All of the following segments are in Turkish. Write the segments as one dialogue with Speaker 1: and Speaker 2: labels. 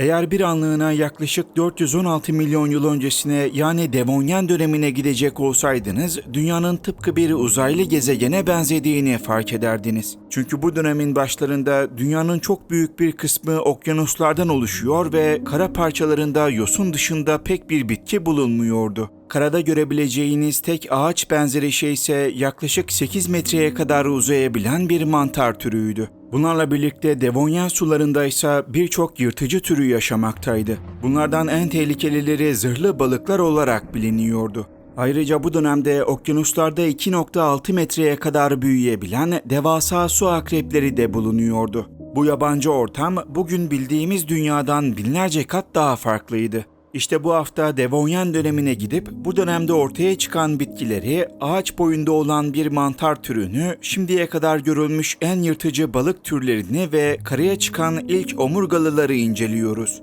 Speaker 1: Eğer bir anlığına yaklaşık 416 milyon yıl öncesine yani Devonyen dönemine gidecek olsaydınız, dünyanın tıpkı bir uzaylı gezegene benzediğini fark ederdiniz. Çünkü bu dönemin başlarında dünyanın çok büyük bir kısmı okyanuslardan oluşuyor ve kara parçalarında yosun dışında pek bir bitki bulunmuyordu. Karada görebileceğiniz tek ağaç benzeri şey ise yaklaşık 8 metreye kadar uzayabilen bir mantar türüydü. Bunlarla birlikte Devonyen sularında ise birçok yırtıcı türü yaşamaktaydı. Bunlardan en tehlikelileri zırhlı balıklar olarak biliniyordu. Ayrıca bu dönemde okyanuslarda 2.6 metreye kadar büyüyebilen devasa su akrepleri de bulunuyordu. Bu yabancı ortam bugün bildiğimiz dünyadan binlerce kat daha farklıydı. İşte bu hafta Devonyen dönemine gidip bu dönemde ortaya çıkan bitkileri, ağaç boyunda olan bir mantar türünü, şimdiye kadar görülmüş en yırtıcı balık türlerini ve karaya çıkan ilk omurgalıları inceliyoruz.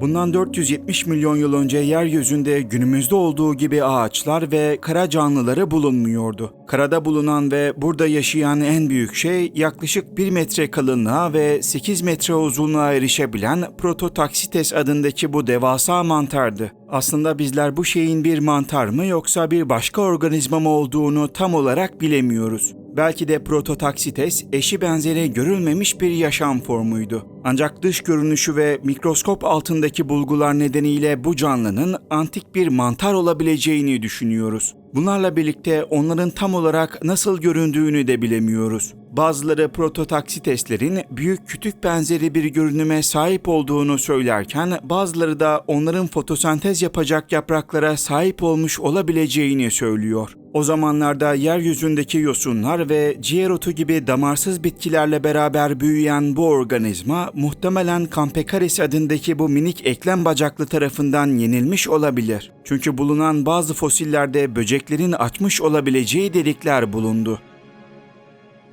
Speaker 1: Bundan 470 milyon yıl önce yeryüzünde günümüzde olduğu gibi ağaçlar ve kara canlıları bulunmuyordu. Karada bulunan ve burada yaşayan en büyük şey yaklaşık 1 metre kalınlığa ve 8 metre uzunluğa erişebilen Prototaxites adındaki bu devasa mantardı. Aslında bizler bu şeyin bir mantar mı yoksa bir başka organizma mı olduğunu tam olarak bilemiyoruz. Belki de Prototaxites eşi benzeri görülmemiş bir yaşam formuydu. Ancak dış görünüşü ve mikroskop altındaki bulgular nedeniyle bu canlının antik bir mantar olabileceğini düşünüyoruz. Bunlarla birlikte onların tam olarak nasıl göründüğünü de bilemiyoruz. Bazıları prototaksiteslerin büyük kütük benzeri bir görünüme sahip olduğunu söylerken bazıları da onların fotosentez yapacak yapraklara sahip olmuş olabileceğini söylüyor. O zamanlarda yeryüzündeki yosunlar ve ciğer otu gibi damarsız bitkilerle beraber büyüyen bu organizma muhtemelen Campeccaris adındaki bu minik eklem bacaklı tarafından yenilmiş olabilir. Çünkü bulunan bazı fosillerde böceklerin açmış olabileceği delikler bulundu.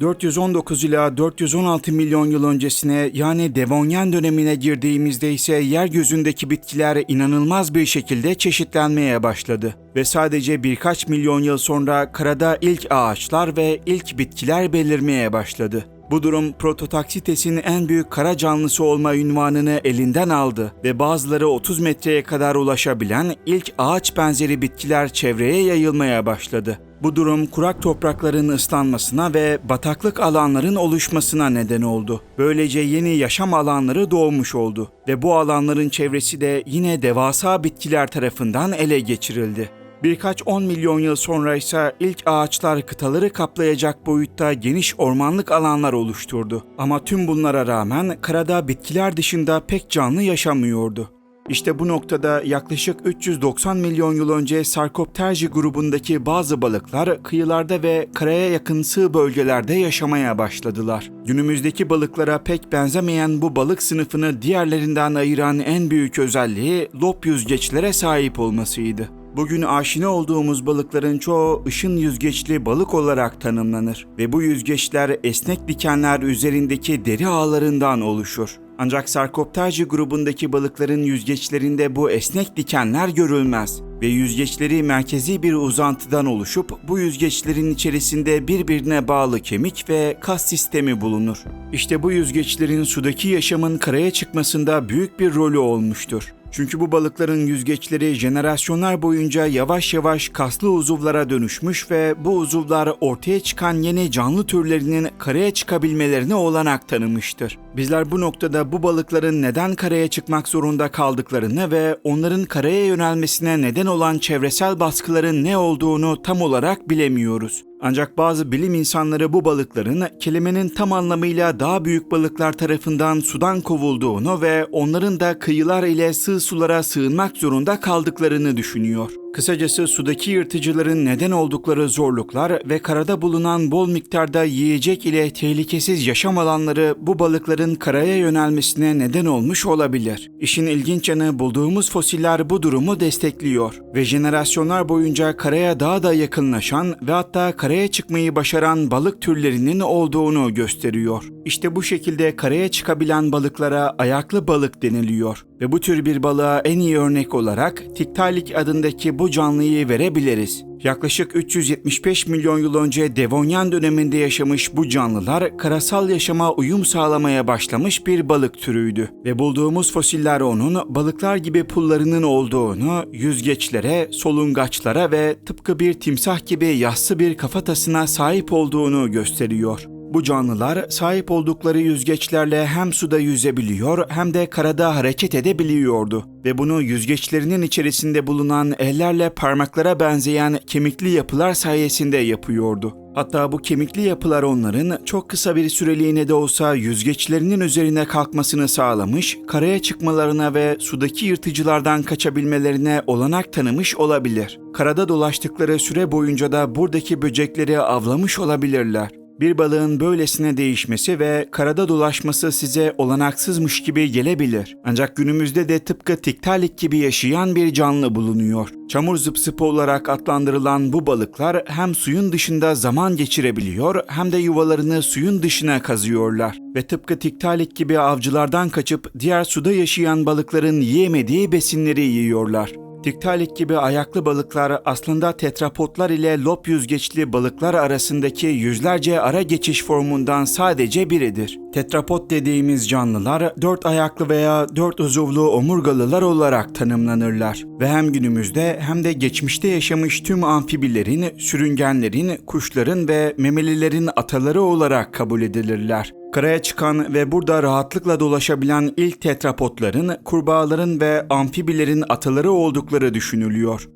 Speaker 1: 419 ila 416 milyon yıl öncesine yani Devonyen dönemine girdiğimizde ise yeryüzündeki bitkiler inanılmaz bir şekilde çeşitlenmeye başladı ve sadece birkaç milyon yıl sonra karada ilk ağaçlar ve ilk bitkiler belirmeye başladı. Bu durum Prototaksites'in en büyük kara canlısı olma ünvanını elinden aldı ve bazıları 30 metreye kadar ulaşabilen ilk ağaç benzeri bitkiler çevreye yayılmaya başladı. Bu durum kurak toprakların ıslanmasına ve bataklık alanların oluşmasına neden oldu. Böylece yeni yaşam alanları doğmuş oldu ve bu alanların çevresi de yine devasa bitkiler tarafından ele geçirildi. Birkaç 10 milyon yıl sonra ise ilk ağaçlar kıtaları kaplayacak boyutta geniş ormanlık alanlar oluşturdu. Ama tüm bunlara rağmen karada bitkiler dışında pek canlı yaşamıyordu. İşte bu noktada yaklaşık 390 milyon yıl önce Sarkopterji grubundaki bazı balıklar kıyılarda ve karaya yakın sığ bölgelerde yaşamaya başladılar. Günümüzdeki balıklara pek benzemeyen bu balık sınıfını diğerlerinden ayıran en büyük özelliği lob yüzgeçlere sahip olmasıydı. Bugün aşina olduğumuz balıkların çoğu ışın yüzgeçli balık olarak tanımlanır ve bu yüzgeçler esnek dikenler üzerindeki deri ağlarından oluşur. Ancak Sarkopterji grubundaki balıkların yüzgeçlerinde bu esnek dikenler görülmez ve yüzgeçleri merkezi bir uzantıdan oluşup bu yüzgeçlerin içerisinde birbirine bağlı kemik ve kas sistemi bulunur. İşte bu yüzgeçlerin sudaki yaşamın karaya çıkmasında büyük bir rolü olmuştur. Çünkü bu balıkların yüzgeçleri jenerasyonlar boyunca yavaş yavaş kaslı uzuvlara dönüşmüş ve bu uzuvlar ortaya çıkan yeni canlı türlerinin karaya çıkabilmelerine olanak tanımıştır. Bizler bu noktada bu balıkların neden karaya çıkmak zorunda kaldıklarını ve onların karaya yönelmesine neden olan çevresel baskıların ne olduğunu tam olarak bilemiyoruz. Ancak bazı bilim insanları bu balıkların kelimenin tam anlamıyla daha büyük balıklar tarafından sudan kovulduğunu ve onların da kıyılar ile sığ sulara sığınmak zorunda kaldıklarını düşünüyor. Kısacası sudaki yırtıcıların neden oldukları zorluklar ve karada bulunan bol miktarda yiyecek ile tehlikesiz yaşam alanları bu balıkların karaya yönelmesine neden olmuş olabilir. İşin ilginç yanı bulduğumuz fosiller bu durumu destekliyor ve jenerasyonlar boyunca karaya daha da yakınlaşan ve hatta karaya çıkmayı başaran balık türlerinin olduğunu gösteriyor. İşte bu şekilde karaya çıkabilen balıklara ayaklı balık deniliyor Ve bu tür bir balığa en iyi örnek olarak Tiktaalik adındaki bu canlıyı verebiliriz. Yaklaşık 375 milyon yıl önce Devonyan döneminde yaşamış bu canlılar karasal yaşama uyum sağlamaya başlamış bir balık türüydü ve bulduğumuz fosiller onun balıklar gibi pullarının olduğunu yüzgeçlere, solungaçlara ve tıpkı bir timsah gibi yassı bir kafatasına sahip olduğunu gösteriyor. Bu canlılar sahip oldukları yüzgeçlerle hem suda yüzebiliyor hem de karada hareket edebiliyordu ve bunu yüzgeçlerinin içerisinde bulunan ellerle parmaklara benzeyen kemikli yapılar sayesinde yapıyordu. Hatta bu kemikli yapılar onların çok kısa bir süreliğine de olsa yüzgeçlerinin üzerine kalkmasını sağlamış, karaya çıkmalarına ve sudaki yırtıcılardan kaçabilmelerine olanak tanımış olabilir. Karada dolaştıkları süre boyunca da buradaki böcekleri avlamış olabilirler. Bir balığın böylesine değişmesi ve karada dolaşması size olanaksızmış gibi gelebilir. Ancak günümüzde de tıpkı tiktalik gibi yaşayan bir canlı bulunuyor. Çamur zıpsıpı olarak adlandırılan bu balıklar hem suyun dışında zaman geçirebiliyor hem de yuvalarını suyun dışına kazıyorlar. Ve tıpkı tiktalik gibi avcılardan kaçıp diğer suda yaşayan balıkların yiyemediği besinleri yiyorlar. Tiktalik gibi ayaklı balıklar aslında tetrapodlar ile lop yüzgeçli balıklar arasındaki yüzlerce ara geçiş formundan sadece biridir. Tetrapod dediğimiz canlılar dört ayaklı veya dört uzuvlu omurgalılar olarak tanımlanırlar ve hem günümüzde hem de geçmişte yaşamış tüm amfibilerin, sürüngenlerin, kuşların ve memelilerin ataları olarak kabul edilirler. Karaya çıkan ve burada rahatlıkla dolaşabilen ilk tetrapodların, kurbağaların ve amfibilerin ataları oldukları düşünülüyor.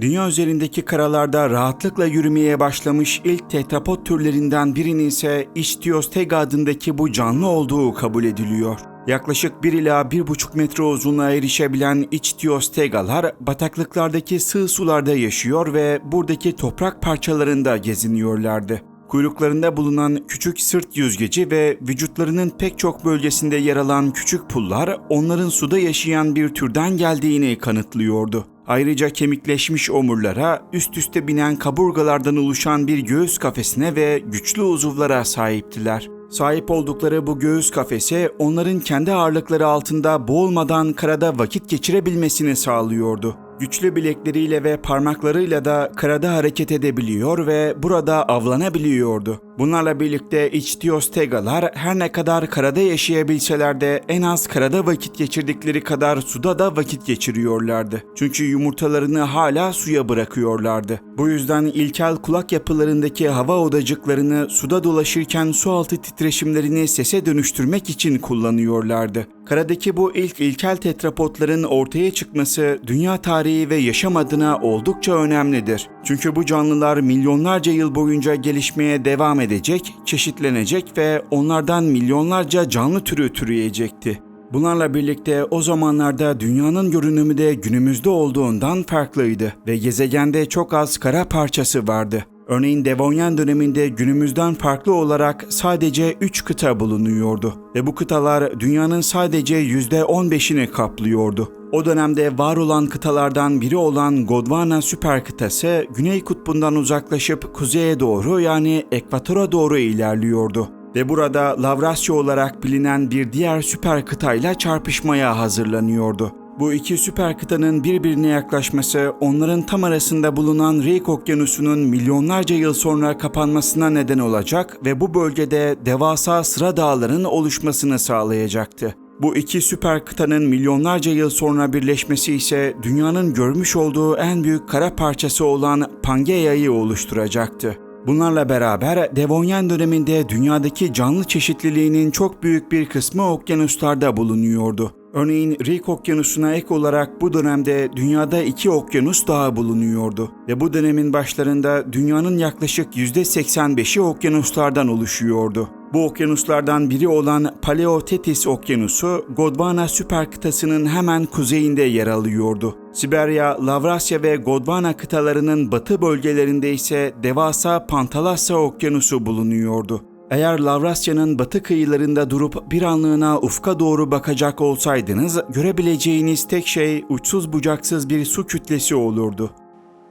Speaker 1: Dünya üzerindeki karalarda rahatlıkla yürümeye başlamış ilk tetrapod türlerinden birinin ise Ichthyostega adındaki bu canlı olduğu kabul ediliyor. Yaklaşık 1 ila 1,5 metre uzunluğa erişebilen Ichthyostegalar bataklıklardaki sığ sularda yaşıyor ve buradaki toprak parçalarında geziniyorlardı. Kuyruklarında bulunan küçük sırt yüzgeci ve vücutlarının pek çok bölgesinde yer alan küçük pullar onların suda yaşayan bir türden geldiğini kanıtlıyordu. Ayrıca kemikleşmiş omurlara, üst üste binen kaburgalardan oluşan bir göğüs kafesine ve güçlü uzuvlara sahiptiler. Sahip oldukları bu göğüs kafesi onların kendi ağırlıkları altında boğulmadan karada vakit geçirebilmesini sağlıyordu. Güçlü bilekleriyle ve parmaklarıyla da karada hareket edebiliyor ve burada avlanabiliyordu. Bunlarla birlikte ichthyostegalar her ne kadar karada yaşayabilseler de en az karada vakit geçirdikleri kadar suda da vakit geçiriyorlardı. Çünkü yumurtalarını hala suya bırakıyorlardı. Bu yüzden ilkel kulak yapılarındaki hava odacıklarını suda dolaşırken su altı titreşimlerini sese dönüştürmek için kullanıyorlardı. Karadaki bu ilk ilkel tetrapodların ortaya çıkması dünya tarihi ve yaşam adına oldukça önemlidir. Çünkü bu canlılar milyonlarca yıl boyunca gelişmeye devam edecek, çeşitlenecek ve onlardan milyonlarca canlı türü türeyecekti. Bunlarla birlikte o zamanlarda dünyanın görünümü de günümüzde olduğundan farklıydı ve gezegende çok az kara parçası vardı. Örneğin Devonyan döneminde günümüzden farklı olarak sadece 3 kıta bulunuyordu ve bu kıtalar dünyanın sadece %15'ini kaplıyordu. O dönemde var olan kıtalardan biri olan Gondwana süper kıtası Güney Kutbu'ndan uzaklaşıp kuzeye doğru yani ekvatora doğru ilerliyordu ve burada Lavrasya olarak bilinen bir diğer süper kıtayla çarpışmaya hazırlanıyordu. Bu iki süper kıtanın birbirine yaklaşması onların tam arasında bulunan Reik Okyanusu'nun milyonlarca yıl sonra kapanmasına neden olacak ve bu bölgede devasa sıra dağların oluşmasını sağlayacaktı. Bu iki süper kıtanın milyonlarca yıl sonra birleşmesi ise dünyanın görmüş olduğu en büyük kara parçası olan Pangeya'yı oluşturacaktı. Bunlarla beraber Devonyen döneminde dünyadaki canlı çeşitliliğinin çok büyük bir kısmı okyanuslarda bulunuyordu. Örneğin Rik Okyanusu'na ek olarak bu dönemde dünyada iki okyanus daha bulunuyordu ve bu dönemin başlarında dünyanın yaklaşık %85'i okyanuslardan oluşuyordu. Bu okyanuslardan biri olan Paleotetis Okyanusu, Gondwana süper kıtasının hemen kuzeyinde yer alıyordu. Siberya, Lavrasya ve Gondwana kıtalarının batı bölgelerinde ise devasa Pantalassa Okyanusu bulunuyordu. Eğer Lavrasya'nın batı kıyılarında durup bir anlığına ufka doğru bakacak olsaydınız, görebileceğiniz tek şey uçsuz bucaksız bir su kütlesi olurdu.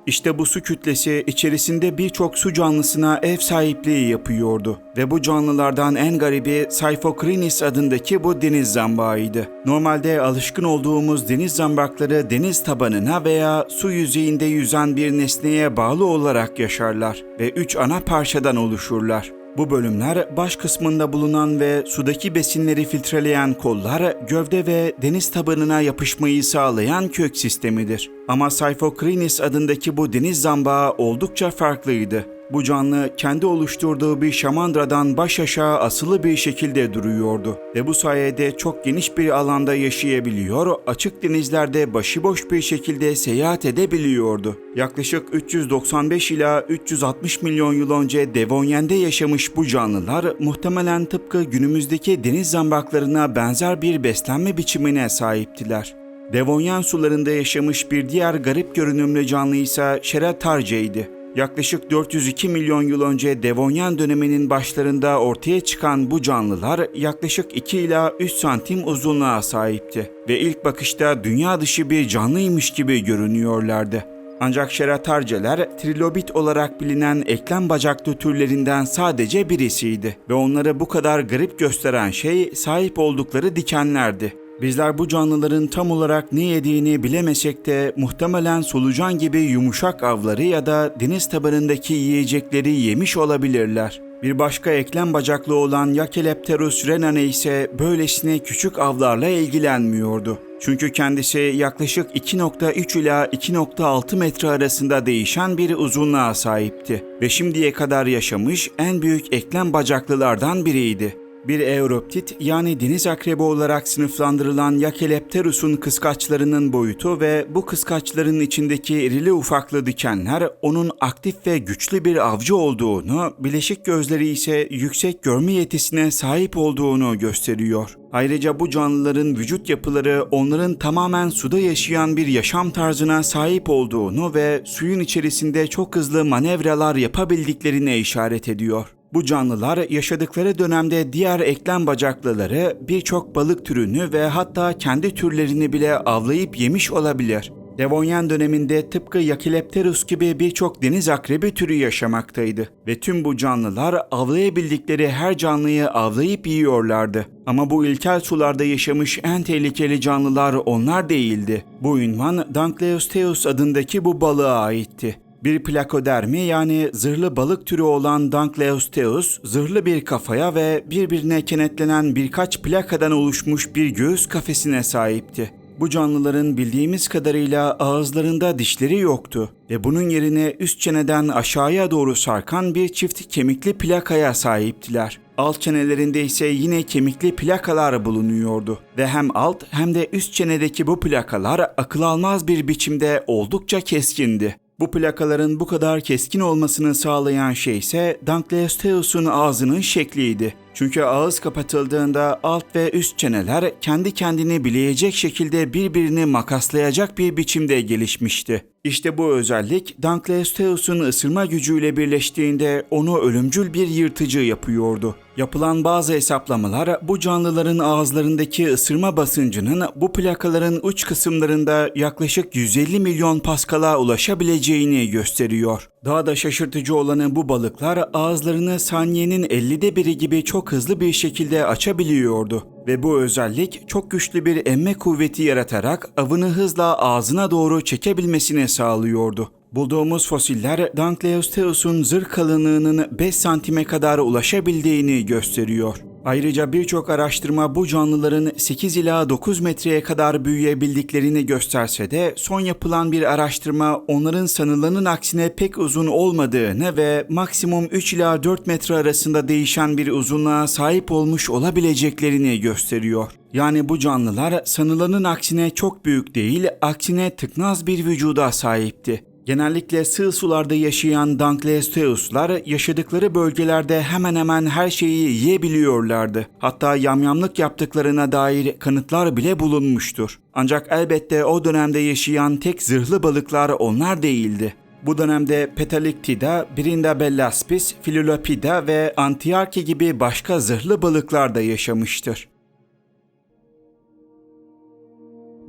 Speaker 1: İşte bu su kütlesi içerisinde birçok su canlısına ev sahipliği yapıyordu. Ve bu canlılardan en garibi Cyphocrinus adındaki bu deniz zambağıydı. Normalde alışkın olduğumuz deniz zambakları deniz tabanına veya su yüzeyinde yüzen bir nesneye bağlı olarak yaşarlar ve üç ana parçadan oluşurlar. Bu bölümler baş kısmında bulunan ve sudaki besinleri filtreleyen kollar, gövde ve deniz tabanına yapışmayı sağlayan kök sistemidir. Ama Cyphocrinus adındaki bu deniz zambağı oldukça farklıydı. Bu canlı kendi oluşturduğu bir şamandradan baş aşağı asılı bir şekilde duruyordu ve bu sayede çok geniş bir alanda yaşayabiliyor, açık denizlerde başıboş bir şekilde seyahat edebiliyordu. Yaklaşık 395 ila 360 milyon yıl önce Devonyen'de yaşamış bu canlılar muhtemelen tıpkı günümüzdeki deniz zambaklarına benzer bir beslenme biçimine sahiptiler. Devonyen sularında yaşamış bir diğer garip görünümlü canlı ise Şeratarce'ydi. Yaklaşık 402 milyon yıl önce Devonyen döneminin başlarında ortaya çıkan bu canlılar yaklaşık 2 ila 3 santim uzunluğa sahipti ve ilk bakışta dünya dışı bir canlıymış gibi görünüyorlardı. Ancak şeratarceler trilobit olarak bilinen eklem bacaklı türlerinden sadece birisiydi ve onları bu kadar garip gösteren şey sahip oldukları dikenlerdi. Bizler bu canlıların tam olarak ne yediğini bilemesek de muhtemelen solucan gibi yumuşak avları ya da deniz tabanındaki yiyecekleri yemiş olabilirler. Bir başka eklem bacaklı olan Yakelepterus renane ise böylesine küçük avlarla ilgilenmiyordu. Çünkü kendisi yaklaşık 2.3 ila 2.6 metre arasında değişen bir uzunluğa sahipti ve şimdiye kadar yaşamış en büyük eklem bacaklılardan biriydi. Bir Europtit yani deniz akrebi olarak sınıflandırılan Yakelepterus'un kıskaçlarının boyutu ve bu kıskaçların içindeki irili ufaklı dikenler onun aktif ve güçlü bir avcı olduğunu, bileşik gözleri ise yüksek görme yetisine sahip olduğunu gösteriyor. Ayrıca bu canlıların vücut yapıları onların tamamen suda yaşayan bir yaşam tarzına sahip olduğunu ve suyun içerisinde çok hızlı manevralar yapabildiklerine işaret ediyor. Bu canlılar yaşadıkları dönemde diğer eklem bacaklıları birçok balık türünü ve hatta kendi türlerini bile avlayıp yemiş olabilir. Devonyen döneminde tıpkı Yakilepterus gibi birçok deniz akrebi türü yaşamaktaydı ve tüm bu canlılar avlayabildikleri her canlıyı avlayıp yiyorlardı. Ama bu ilkel sularda yaşamış en tehlikeli canlılar onlar değildi. Bu ünvan Dunkleosteus adındaki bu balığa aitti. Bir plakodermi yani zırhlı balık türü olan Dunkleosteus, zırhlı bir kafaya ve birbirine kenetlenen birkaç plakadan oluşmuş bir göğüs kafesine sahipti. Bu canlıların bildiğimiz kadarıyla ağızlarında dişleri yoktu ve bunun yerine üst çeneden aşağıya doğru sarkan bir çift kemikli plakaya sahiptiler. Alt çenelerinde ise yine kemikli plakalar bulunuyordu ve hem alt hem de üst çenedeki bu plakalar akıl almaz bir biçimde oldukça keskindi. Bu plakaların bu kadar keskin olmasını sağlayan şey ise Dunkleosteus'un ağzının şekliydi. Çünkü ağız kapatıldığında alt ve üst çeneler kendi kendini bileyecek şekilde birbirini makaslayacak bir biçimde gelişmişti. İşte bu özellik Dunkleosteus'un ısırma gücüyle birleştiğinde onu ölümcül bir yırtıcı yapıyordu. Yapılan bazı hesaplamalar bu canlıların ağızlarındaki ısırma basıncının bu plakaların uç kısımlarında yaklaşık 150 milyon paskala ulaşabileceğini gösteriyor. Daha da şaşırtıcı olanı bu balıklar ağızlarını saniyenin 50'de biri gibi çok hızlı bir şekilde açabiliyordu. Ve bu özellik çok güçlü bir emme kuvveti yaratarak avını hızla ağzına doğru çekebilmesini sağlıyordu. Bulduğumuz fosiller Dunkleosteus'un zırh kalınlığının 5 santime kadar ulaşabildiğini gösteriyor. Ayrıca birçok araştırma bu canlıların 8 ila 9 metreye kadar büyüyebildiklerini gösterse de son yapılan bir araştırma onların sanılanın aksine pek uzun olmadığını ve maksimum 3 ila 4 metre arasında değişen bir uzunluğa sahip olmuş olabileceklerini gösteriyor. Yani bu canlılar sanılanın aksine çok büyük değil, aksine tıknaz bir vücuda sahipti. Genellikle sığ sularda yaşayan Dunkleosteus'lar yaşadıkları bölgelerde hemen hemen her şeyi yiyebiliyorlardı. Hatta yamyamlık yaptıklarına dair kanıtlar bile bulunmuştur. Ancak elbette o dönemde yaşayan tek zırhlı balıklar onlar değildi. Bu dönemde Petaliktida, Brindabellaspis, Philolopida ve Antiarche gibi başka zırhlı balıklar da yaşamıştır.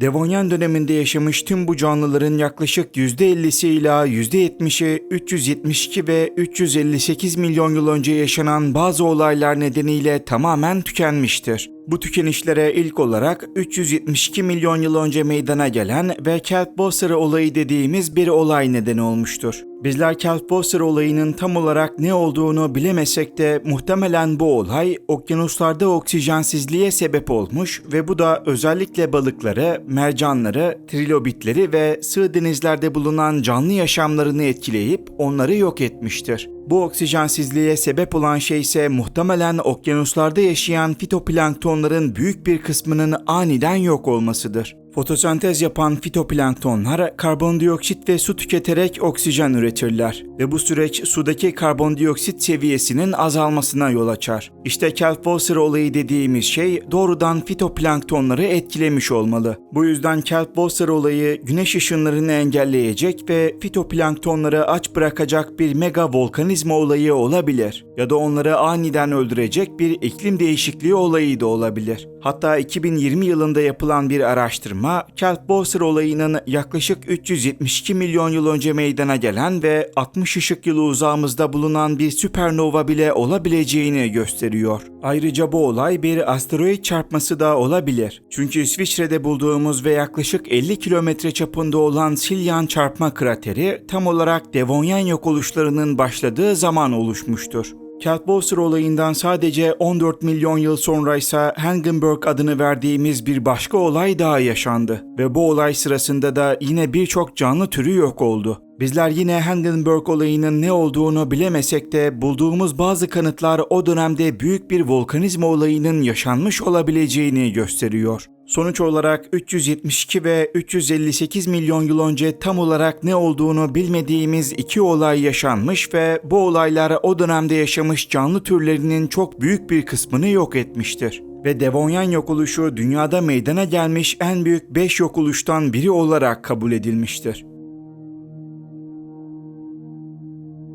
Speaker 1: Devonyen döneminde yaşamış tüm bu canlıların yaklaşık %50'si ila %70'i 372 ve 358 milyon yıl önce yaşanan bazı olaylar nedeniyle tamamen tükenmiştir. Bu tükenişlere ilk olarak 372 milyon yıl önce meydana gelen ve Kelp-Bosser olayı dediğimiz bir olay neden olmuştur. Bizler Kelp-Bosser olayının tam olarak ne olduğunu bilemesek de muhtemelen bu olay okyanuslarda oksijensizliğe sebep olmuş ve bu da özellikle balıkları, mercanları, trilobitleri ve sığ denizlerde bulunan canlı yaşamlarını etkileyip onları yok etmiştir. Bu oksijensizliğe sebep olan şey ise muhtemelen okyanuslarda yaşayan fitoplanktonların büyük bir kısmının aniden yok olmasıdır. Fotosentez yapan fitoplanktonlar karbondioksit ve su tüketerek oksijen üretirler ve bu süreç sudaki karbondioksit seviyesinin azalmasına yol açar. İşte Kelp-Bosser olayı dediğimiz şey doğrudan fitoplanktonları etkilemiş olmalı. Bu yüzden Kelp-Bosser olayı güneş ışınlarını engelleyecek ve fitoplanktonları aç bırakacak bir mega volkanizma olayı olabilir ya da onları aniden öldürecek bir iklim değişikliği olayı da olabilir. Hatta 2020 yılında yapılan bir araştırma, Kelp-Bosser olayının yaklaşık 372 milyon yıl önce meydana gelen ve 60 ışık yılı uzağımızda bulunan bir süpernova bile olabileceğini gösteriyor. Ayrıca bu olay bir asteroid çarpması da olabilir. Çünkü İsviçre'de bulduğumuz ve yaklaşık 50 kilometre çapında olan Silyan çarpma krateri tam olarak Devonyen yok oluşlarının başladığı zaman oluşmuştur. Kelp-Bosser olayından sadece 14 milyon yıl sonra ise Hangenberg adını verdiğimiz bir başka olay daha yaşandı. Ve bu olay sırasında da yine birçok canlı türü yok oldu. Bizler yine Hangenberg olayının ne olduğunu bilemesek de bulduğumuz bazı kanıtlar o dönemde büyük bir volkanizma olayının yaşanmış olabileceğini gösteriyor. Sonuç olarak 372 ve 358 milyon yıl önce tam olarak ne olduğunu bilmediğimiz iki olay yaşanmış ve bu olaylar o dönemde yaşamış canlı türlerinin çok büyük bir kısmını yok etmiştir. Ve Devonyen yok oluşu dünyada meydana gelmiş en büyük 5 yok oluştan biri olarak kabul edilmiştir.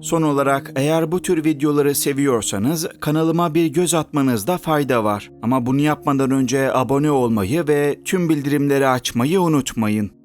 Speaker 1: Son olarak eğer bu tür videoları seviyorsanız kanalıma bir göz atmanızda fayda var. Ama bunu yapmadan önce abone olmayı ve tüm bildirimleri açmayı unutmayın.